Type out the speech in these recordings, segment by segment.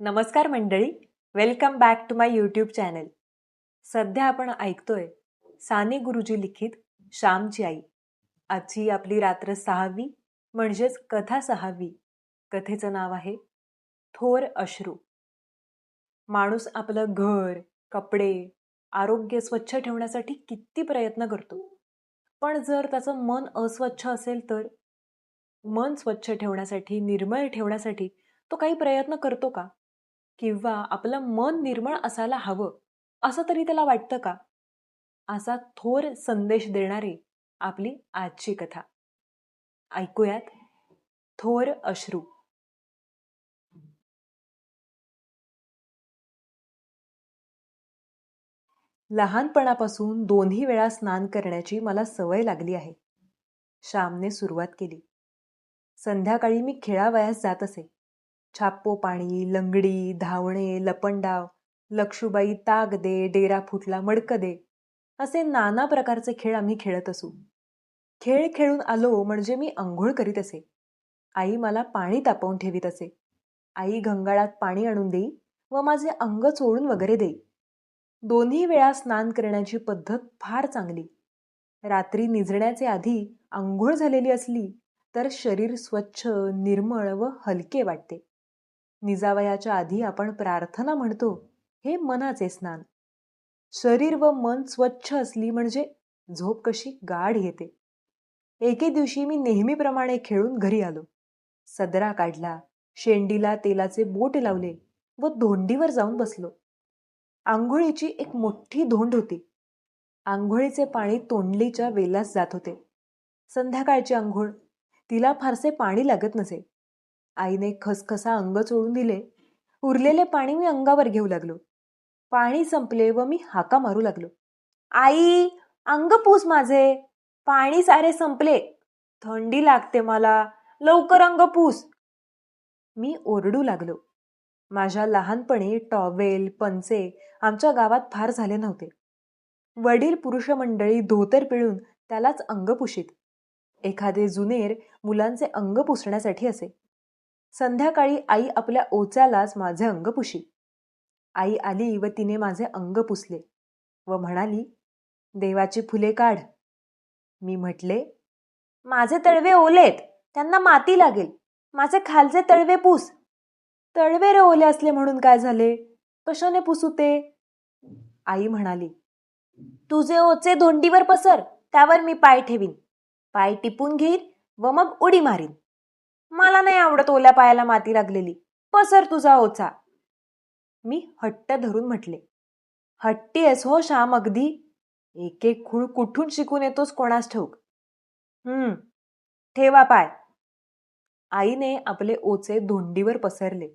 नमस्कार मंडळी welcome back to my YouTube channel सध्या आपण ऐकतोय साने गुरुजी लिखित श्यामची आई. आजची आपली रात्र सहावी म्हणजेच कथा सहावी. कथेचं नाव आहे थोर अश्रू. माणूस आपलं घर कपडे आरोग्य स्वच्छ ठेवण्यासाठी किती प्रयत्न करतो. पण जर त्याचं मन अस्वच्छ असेल तर? मन स्वच्छ ठेवण्यासाठी निर्मळ ठेवण्यासाठी तो काही प्रयत्न करतो का? किंवा आपलं मन निर्मळ असायला हवं असं तरी त्याला वाटतं का? असा थोर संदेश देणारी आपली आजची कथा. ऐकूयात. थोर अश्रू. लहानपणापासून दोन्ही वेळा स्नान करण्याची मला सवय लागली आहे. श्यामने सुरुवात केली. संध्याकाळी मी खेळावयास जात असे. छाप्पो पाणी लंगडी धावणे लपंडाव लक्षुबाई ताग दे डेरा फुटला मडक दे असे नाना प्रकारचे खेळ आम्ही खेळत असू. खेळ खेळून आलो म्हणजे मी आंघोळ करीत असे. आई मला पाणी तापवून ठेवीत असे. आई घंगाळात पाणी आणून देई व माझे अंग चोळून वगैरे देई. दोन्ही वेळा स्नान करण्याची पद्धत फार चांगली. रात्री निजण्याचे आधी आंघोळ झालेली असली तर शरीर स्वच्छ निर्मळ व हलके वाटते. निजावयाच्या आधी आपण प्रार्थना म्हणतो हे मनाचे स्नान. शरीर व मन स्वच्छ असली म्हणजे झोप कशी गाढ येते. एके दिवशी मी नेहमीप्रमाणे खेळून घरी आलो. सदरा काढला शेंडीला तेलाचे बोट लावले व धोंडीवर जाऊन बसलो. आंघोळीची एक मोठी धोंड होती. आंघोळीचे पाणी तोंडलीच्या वेलास जात होते. संध्याकाळची आंघोळ तिला फारसे पाणी लागत नसे. आईने खसखसा अंग चोळून दिले. उरलेले पाणी मी अंगावर घेऊ लागलो. पाणी संपले व मी हाका मारू लागलो. आई अंग पूस माझे. पाणी सारे संपले. थंडी लागते मला. लवकर अंग पूस. मी ओरडू लागलो. माझ्या लहानपणी टॉवेल पंचे आमच्या गावात फार झाले नव्हते. वडील पुरुष मंडळी धोतर पिळून त्यालाच अंग पुशीत. एखादे जुनेर मुलांचे अंग पुसण्यासाठी असे. संध्याकाळी आई आपल्या ओच्यालाच माझे अंग पुशी. आई आली व तिने माझे अंग पुसले व म्हणाली देवाची फुले काढ. मी म्हटले माझे तळवे ओलेत त्यांना माती लागेल. माझे खालचे तळवे पुस. तळवे रे ओले असले म्हणून काय झाले? कशाने पुसू ते? आई म्हणाली तुझे ओचे धोंडीवर पसर त्यावर मी पाय ठेवीन. पाय टिपून घेईन व मग उडी मारीन. मला नाही आवडत ओल्या पायाला माती लागलेली. पसर तुझा ओचा. मी हट्ट धरून म्हटले. हट्टी आहेस हो श्याम अगदी. एक एक खूळ कुठून शिकून येतोस कोणास ठोक हम्म. ठेवा पाय. आईने आपले ओचे धोंडीवर पसरले.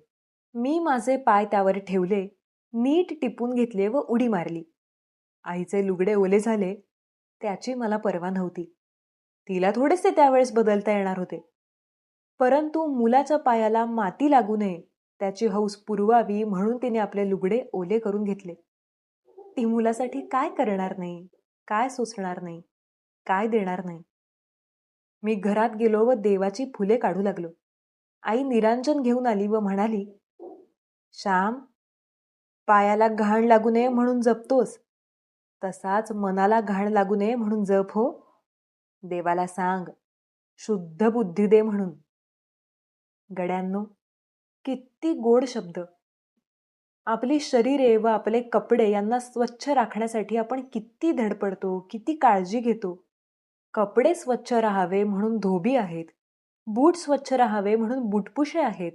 मी माझे पाय त्यावर ठेवले. नीट टिपून घेतले व उडी मारली. आईचे लुगडे ओले झाले. त्याची मला पर्वा नव्हती. तिला थोडेसे त्यावेळेस बदलता येणार होते. परंतु मुलाच्या पायाला माती लागू नये त्याची हौस पुरवावी म्हणून तिने आपले लुगडे ओले करून घेतले. ती मुलासाठी काय करणार नाही काय सोसणार नाही काय देणार नाही. मी घरात गेलो व देवाची फुले काढू लागलो. आई निरांजन घेऊन आली व म्हणाली श्याम पायाला घाण लागू नये म्हणून जपतोस. तसाच मनाला घाण लागू नये म्हणून जप हो. देवाला सांग शुद्ध बुद्धी दे म्हणून. गड्यांनो किती गोड शब्द. आपली शरीरे व आपले कपडे यांना स्वच्छ राखण्यासाठी आपण किती धडपडतो किती काळजी घेतो. कपडे स्वच्छ राहावे म्हणून धोबी आहेत. बूट स्वच्छ राहावे म्हणून बुटपुशे आहेत.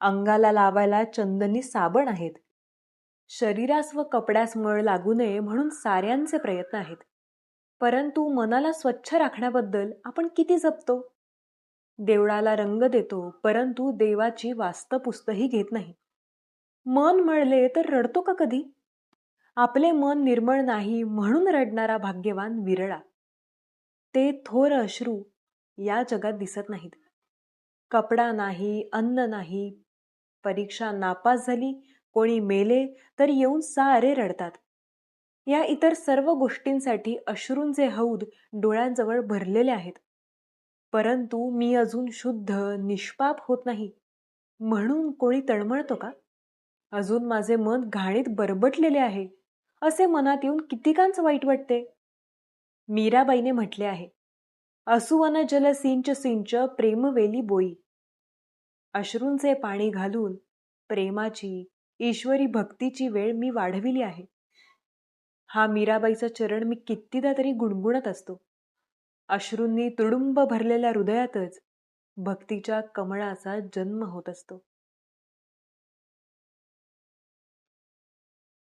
अंगाला लावायला चंदनी साबण आहेत. शरीरास व कपड्यास मळ लागू नये म्हणून साऱ्यांचे प्रयत्न आहेत. परंतु मनाला स्वच्छ राखण्याबद्दल आपण किती जपतो? देवळाला रंग देतो परंतु देवाची वास्तपुस्तही घेत नाही. मन मळले तर रडतो का कधी? आपले मन निर्मळ नाही म्हणून रडणारा भाग्यवान विरळा. ते थोर अश्रू या जगात दिसत नाहीत. कपडा नाही अन्न नाही परीक्षा नापास झाली कोणी मेले तर येऊन सारे रडतात. या इतर सर्व गोष्टींसाठी अश्रूंचे हौद डोळ्यांजवळ भरलेले आहेत. परंतु मी अजून शुद्ध निष्पाप होत नाही. म्हणून कोणी तळमळतो का? अजून माझे मन घाणीत बरबटलेले आहे. असे मनात येऊन कितीकांच वाईट वाटते? मीराबाईने म्हटले आहे. असुवन जल सिंच सिंच प्रेमवेली बोई. अश्रूंचे पाणी घालून प्रेमाची ईश्वरी भक्तीची वेळ मी वाढविली आहे. हा मीराबाईचा चरण मी कितीदा तरी गुणगुणत असतो. अश्रूंनी तुडुंब भरलेल्या हृदयातच भक्तीच्या कमळाचा जन्म होत असतो.